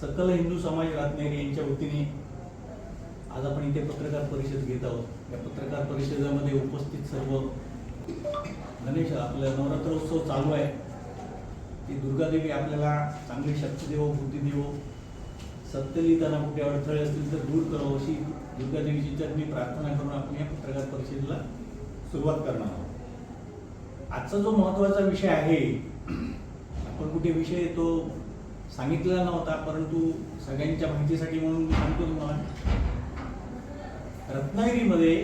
सकल हिंदू समाज रत्नागिरी यांच्या वतीने आज आपण इथे पत्रकार परिषद घेत आहोत. या पत्रकार परिषदेमध्ये उपस्थित सर्व गणेश आपलं नवरात्रोत्सव चालू आहे. ती दुर्गादेवी आपल्याला चांगली शक्ती देवो बुद्धी देवो त्यांना कुठे अडथळे असतील तर दूर करावं अशी दुर्गादेवीची चरणी प्रार्थना करून आपण या पत्रकार परिषदेला सुरुवात करणार आहोत. आजचा जो महत्त्वाचा विषय आहे आपण कुठे विषय तो सांगितलेला नव्हता परंतु सगळ्यांच्या माहितीसाठी म्हणून मी सांगतो तुम्हाला. रत्नागिरीमध्ये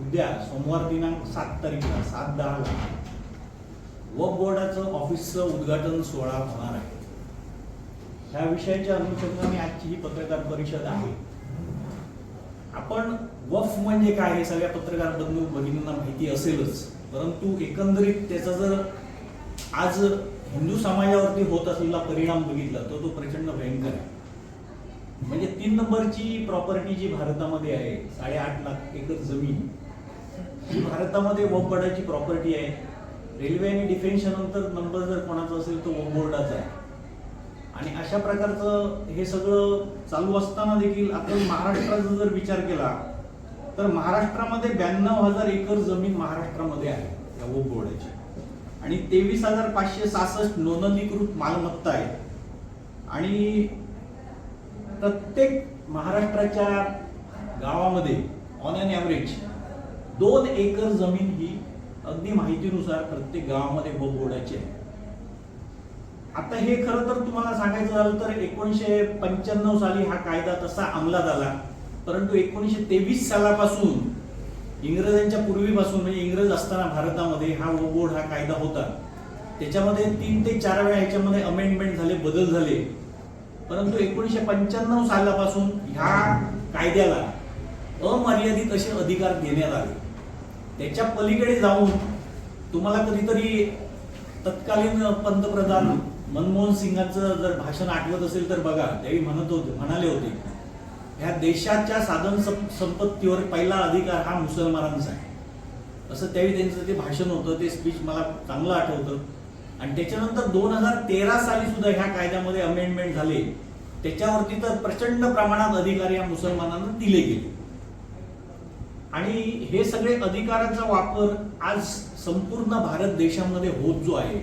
उद्या सोमवार दिनांक सात तारीखला सात दहाला वक बोर्डाचं ऑफिसचं उद्घाटन सोहळा होणार आहे. ह्या विषयाच्या अनुषंगाने आजची ही पत्रकार परिषद आहे. आपण वफ म्हणजे काय हे सगळ्या पत्रकार बंधू भगिनींना माहिती असेलच परंतु एकंदरीत त्याचा जर आज हिंदू समाजावरती होत असलेला परिणाम बघितला तर तो प्रचंड भयंकर आहे. म्हणजे तीन नंबरची प्रॉपर्टी जी भारतामध्ये आहे साडेआठ लाख एकर जमीन ही भारतामध्ये वफ बोर्डाची प्रॉपर्टी आहे. रेल्वे आणि डिफेन्सच्या नंतर नंबर जर कोणाचा असेल तो वफ बोर्डाचा आहे. आणि अशा प्रकारचं हे सगळं चालू असताना देखील आपण महाराष्ट्राचा जर विचार केला तर महाराष्ट्रामध्ये ब्याण्णव हजार एकर जमीन महाराष्ट्रामध्ये आहे या वफ बोर्डाची आणि तेवीस हजार पाचशे सहासष्ट नोंदणीकृत मालमत्ता आहे. आणि प्रत्येक महाराष्ट्राच्या गावामध्ये ऑन अन ॲव्हरेज दोन एकर जमीन ही अगदी माहितीनुसार प्रत्येक गावामध्ये वफ आहे. आता हे खरं तर तुम्हाला सांगायचं झालं तर एकोणीसशे पंच्याण्णव साली हा कायदा तसा अंमलात आला परंतु एकोणीसशे तेवीस सालापासून इंग्रजांच्या पूर्वीपासून म्हणजे इंग्रज असताना भारतामध्ये हा वफ बोर्ड हा कायदा होता. त्याच्यामध्ये तीन ते चार वेळा ह्याच्यामध्ये अमेंडमेंट झाले बदल झाले. परंतु एकोणीसशे पंच्याण्णव सालापासून ह्या कायद्याला अमर्यादित असे अधिकार देण्यात आले. त्याच्या पलीकडे जाऊन तुम्हाला कधीतरी तत्कालीन पंतप्रधान मनमोहन सिंगांचं जर भाषण आठवत असेल तर बघा त्यावेळी म्हणत होते म्हणाले होते ह्या देशाच्या साधन संपत्तीवर पहिला अधिकार हा मुसलमानांचा आहे. असं त्यावेळी त्यांचं ते भाषण होतं ते स्पीच मला चांगलं आठवतं. आणि त्याच्यानंतर दोन हजार तेरा साली सुद्धा ह्या कायद्यामध्ये अमेंडमेंट झाले. त्याच्यावरती तर प्रचंड प्रमाणात अधिकार या मुसलमानांना दिले गेले. आणि हे सगळे अधिकारांचा वापर आज संपूर्ण भारत देशामध्ये होत जो आहे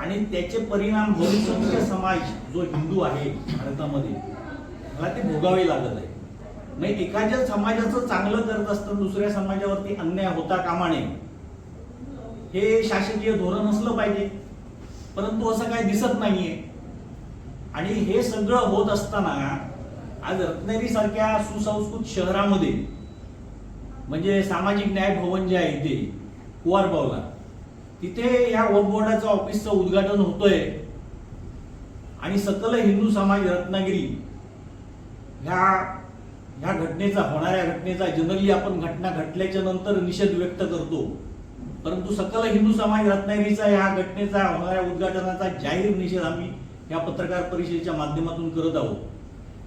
आणि त्याचे परिणाम बहुसंख्य समाज जो हिंदू आहे भारतामध्ये मला ते भोगावे लागत आहे म्हणजे एखाद्या समाजाचं चांगलं करत असताना दुसऱ्या समाजावरती अन्याय होता कामा नये. हे शासकीय धोरण असलं पाहिजे. परंतु असं काही दिसत नाहीये. आणि हे सगळं होत असताना आज रत्नागिरी सारख्या सुसंस्कृत शहरामध्ये म्हणजे सामाजिक न्याय भवन जे आहे इथे कुवारबावला तिथे या वक बोर्डाचं ऑफिसचं उद्घाटन होतंय. आणि सकल हिंदू समाज रत्नागिरी ह्या ह्या घटनेचा होणाऱ्या घटनेचा जनरली आपण घटना घटल्याच्या नंतर निषेध व्यक्त करतो. परंतु सकल हिंदू समाज रत्नागिरीचा ह्या घटनेचा होणाऱ्या उद्घाटनाचा जाहीर निषेध आम्ही या पत्रकार परिषदेच्या माध्यमातून करत आहोत.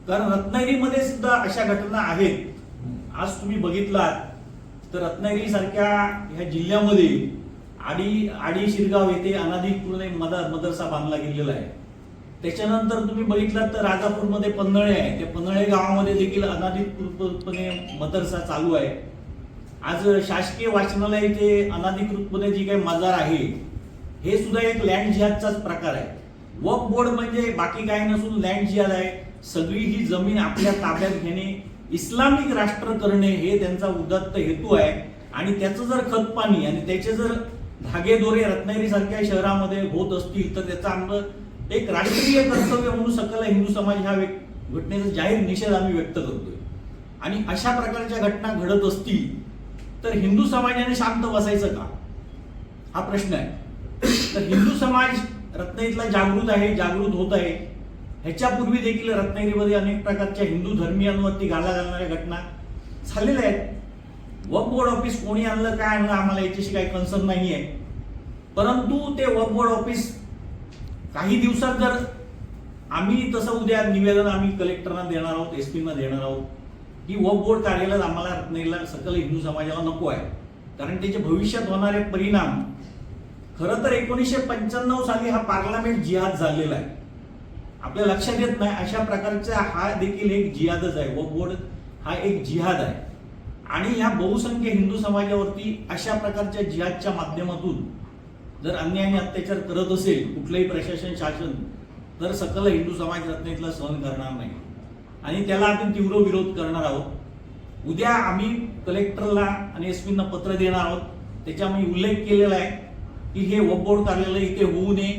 कारण रत्नागिरीमध्ये सुद्धा अशा घटना आहेत. आज तुम्ही बघितलात तर रत्नागिरी सारख्या ह्या जिल्ह्यामध्ये आडी आडी शिरगाव येथे अनाधिकृतपणे मदा मदरसा बांधला गेलेला आहे. त्याच्यानंतर तुम्ही बघितलात तर राजापूरमध्ये पन्हाळे आहे. त्या पन्हाळे गावामध्ये देखील अनाधिकृतपणे मदरसा चालू आहे. आज शासकीय वाचनालय इथे अनाधिकृतपणे जी काही मजार आहे हे सुद्धा एक लँड जिहादचाच प्रकार आहे. वक बोर्ड म्हणजे बाकी काही नसून लँड जिहाद आहे. सगळी ही जमीन आपल्या ताब्यात घेणे इस्लामिक राष्ट्र करणे हे त्यांचा उदात्त हेतू आहे. आणि त्याचं जर खतपाणी आणि त्याचे जर धागेदोरे रत्नागिरी सारख्या शहरामध्ये होत असतील तर त्याचा आमचं एक राष्ट्रीय कर्तव्य म्हणून सकल हिंदू समाज ह्या घटनेचा जाहीर निषेध आम्ही व्यक्त करतोय. आणि अशा प्रकारच्या घटना घडत असतील तर हिंदू समाजाने शांत बसायचं का? हा प्रश्न आहे. तर हिंदू समाज रत्नागिरीतला जागृत आहे जागृत होत आहे. ह्याच्यापूर्वी देखील रत्नागिरीमध्ये अनेक प्रकारच्या हिंदू धर्मीयांवरती घाला घालणाऱ्या घटना झालेल्या आहेत. वक बोर्ड ऑफिस कोणी आणलं काय आणलं आम्हाला याच्याशी काही कन्सर्न नाही आहे परंतु ते वक बोर्ड ऑफिस काही दिवसात जर आम्ही तसं उद्या निवेदन आम्ही कलेक्टरना देणार आहोत एस पीना देणार आहोत की वक बोर्ड कार्यालयात आम्हाला रत्नागिरीला सकल हिंदू समाजाला नको आहे. कारण त्याचे भविष्यात होणारे परिणाम खरं तर एकोणीसशे पंच्याण्णव साली हा पार्लमेंट जिहाद झालेला आहे. आपल्या लक्षात येत नाही अशा प्रकारचा हा देखील एक जिहादच आहे. व बोर्ड हा एक जिहाद आहे. आणि ह्या बहुसंख्य हिंदू समाजावरती अशा प्रकारच्या जिहादच्या माध्यमातून जर अन्याय आणि अत्याचार करत असेल कुठलंही प्रशासन शासन तर सकल हिंदू समाज रत्नेतला सहन करणार नाही. आणि त्याला आपण तीव्र विरोध करणार आहोत. उद्या आम्ही कलेक्टरला आणि एस पीना पत्र देणार आहोत. त्याच्यामध्ये उल्लेख केलेला आहे की हे वबोर्ड कार्यालय इथे होऊ नये.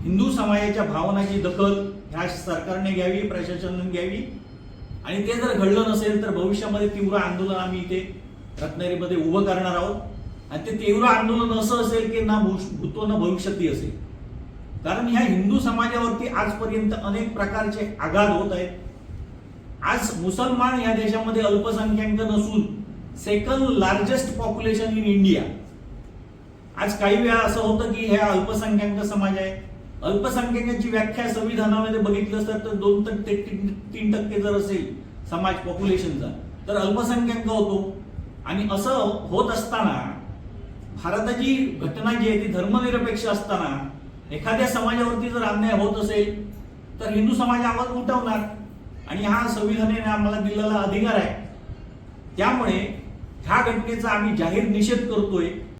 हिंदू समाजाच्या भावनाची दखल ह्या सरकारने घ्यावी प्रशासनाने घ्यावी. आणि ते जर घडलं नसेल तर भविष्यामध्ये तीव्र आंदोलन आम्ही इथे रत्नागिरीमध्ये उभं करणार आहोत. आणि ते तीव्र आंदोलन असं असेल की ना भूष- भूतो ना भविष्यती असेल. कारण ह्या हिंदू समाजावरती आजपर्यंत अनेक प्रकारचे आघात होत आहेत. आज मुसलमान या देशामध्ये अल्पसंख्याक नसून second largest population in India आज काही वेळा असं होतं की हे अल्पसंख्याक समाज आहे. अल्पसंख्याकांची व्याख्या संविधानामध्ये बघितलं तर तर दोन टक्के तीन तीन टक्के जर असेल समाज पॉप्युलेशनचा तर अल्पसंख्याक होतो. आणि असं होत असताना भारताची घटना जी आहे ती धर्मनिरपेक्ष असताना एखाद्या समाजावरती जर अन्याय होत असेल तर हिंदू समाज आवाज उठवणार. आणि हा संविधानाने आम्हाला दिलेला अधिकार आहे. त्यामुळे ह्या घटनेचा आम्ही जाहीर निषेध करतोय.